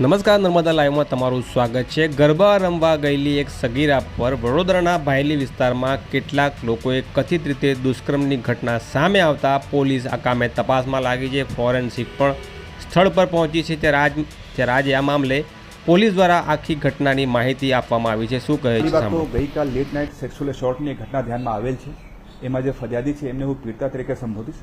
નમસ્કાર નર્મદા લાઈવમાં તમારું સ્વાગત છે. ગરબા રમવા ગયેલી એક સગીરા પર વડોદરાના ભાયલી વિસ્તારમાં કેટલાક લોકોએ કથિત રીતે દુષ્કર્મની ઘટના સામે આવતા પોલીસ આ કામે તપાસમાં લાગી છે. ફોરેન્સિક પણ સ્થળ પર પહોંચી છે. ત્યારે આજ ત્યારે આજે આ મામલે પોલીસ દ્વારા આખી ઘટનાની માહિતી આપવામાં આવી છે. શું કહે છે. ગઈકાલ લેટ નાઇટ સેક્સ્યુઅલ શોર્ટની ઘટના ધ્યાનમાં આવેલ છે. એમાં જે ફરિયાદી છે એમને હું પીડિતા તરીકે સંબોધીશ.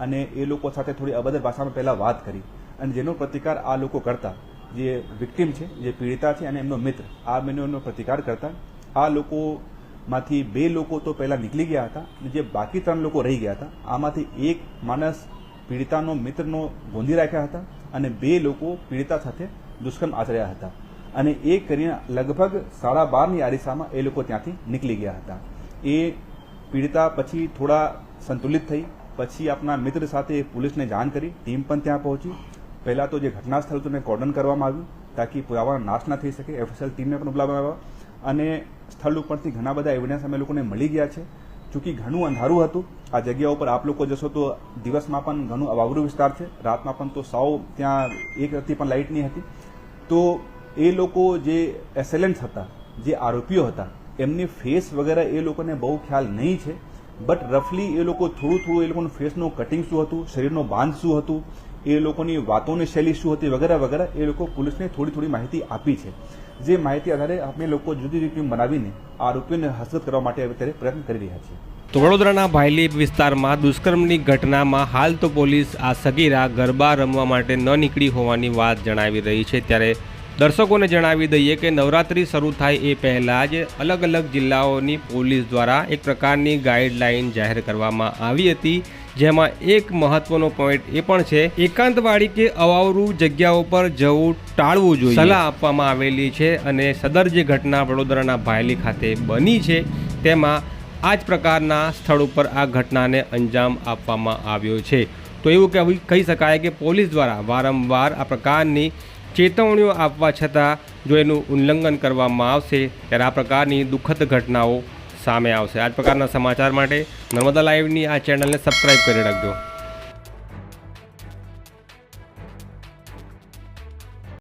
અને એ લોકો સાથે થોડી અભદ્ર ભાષામાં પહેલાં વાત કરી. અને જેનો પ્રતિકાર આ લોકો કરતા, જે વિક્ટિમ છે, જે પીડિતા છે અને એમનો મિત્ર, આ બંનેનો પ્રતિકાર કરતા, આ લોકોમાંથી બે લોકો તો પહેલાં નીકળી ગયા હતા અને જે બાકી ત્રણ લોકો રહી ગયા હતા, આમાંથી એક માણસ પીડિતાનો મિત્રનો ગોંધી રાખ્યા હતા અને બે લોકો પીડિતા સાથે દુષ્કર્મ આચર્યા હતા. અને એ કરીને લગભગ સાડા બારની આરિસામાં એ લોકો ત્યાંથી નીકળી ગયા હતા. એ પીડિતા પછી થોડા સંતુલિત થઈ પછી આપના મિત્ર સાથે પોલીસને જાણ કરી, ટીમ પણ ત્યાં પહોંચી. પહેલા તો જે ઘટના સ્થળ હતું એને કોર્ડન કરવામાં આવ્યું, તાકી પુરાવાનો નાશ ના થઈ શકે, એફએસએલ ટીમને પણ બોલાવવામાં આવ્યા અને સ્થળ ઉપરથી ઘણા બધા એવિડન્સ અમે લોકોને મળી ગયા છે. ચૂંકી ઘણું અંધારું હતું. આ જગ્યા ઉપર આપ લોકો જશો તો દિવસમાં પણ ઘણું અવાવરું વિસ્તાર છે. રાતમાં પણ તો સાવ ત્યાં એક હતી પણ લાઇટ નહીં હતી. તો એ લોકો જે એસેલન્ટ્સ હતા, જે આરોપીઓ હતા, એમની ફેસ વગેરે એ લોકોને બહુ ખ્યાલ નહીં છે. બટ રફલી એ લોકો થોડું થોડું એ લોકોનું ફેસનું કટિંગ શું હતું? શરીરનો બાંધ શું હતું? એ લોકોની વાતોની શૈલી શું હતી? વગેરે વગેરે એ લોકો પોલીસને થોડી થોડી માહિતી આપી છે. જે માહિતી આધારે આપણે લોકો જુદી જુદી ટીમ બનાવીને આરોપીઓને હસ્તગત કરવા માટે અત્યારે પ્રયત્ન કરી રહ્યા છીએ. વડોદરાના ભાઈલીપ વિસ્તારમાં દુષ્કર્મની ઘટનામાં હાલ તો પોલીસ આ સગીરા ગરબા રમવા માટે ન નીકળી હોવાની વાત જણાવી રહી છે. ત્યારે દર્શકોને જણાવી દઈએ કે નવરાત્રિ શરૂ થાય એ પહેલાં જ અલગ અલગ જિલ્લાઓની પોલીસ દ્વારા એક પ્રકારની ગાઈડલાઈન જાહેર કરવામાં આવી હતી, જેમાં એક મહત્વનો પોઈન્ટ એ પણ છે એકાંતવાળી કે અવાવરું જગ્યાઓ પર જવું ટાળવું જોઈએ. સલાહ આપવામાં આવેલી છે અને સદર જે ઘટના વડોદરાના ભાયલી ખાતે બની છે, તેમાં આ જ પ્રકારના સ્થળ ઉપર આ ઘટનાને અંજામ આપવામાં આવ્યો છે. તો એવું કહેવું કહી શકાય કે પોલીસ દ્વારા વારંવાર આ પ્રકારની ચેતવણીઓ આપવા છતાં જો એનું ઉલ્લંઘન કરવામાં આવશે, ત્યારે આ પ્રકારની દુઃખદ ઘટનાઓ સામે આવશે. આ પ્રકારના સમાચાર માટે નર્મદા લાઈવની આ ચેનલને સબસ્ક્રાઈબ કરી રાખજો.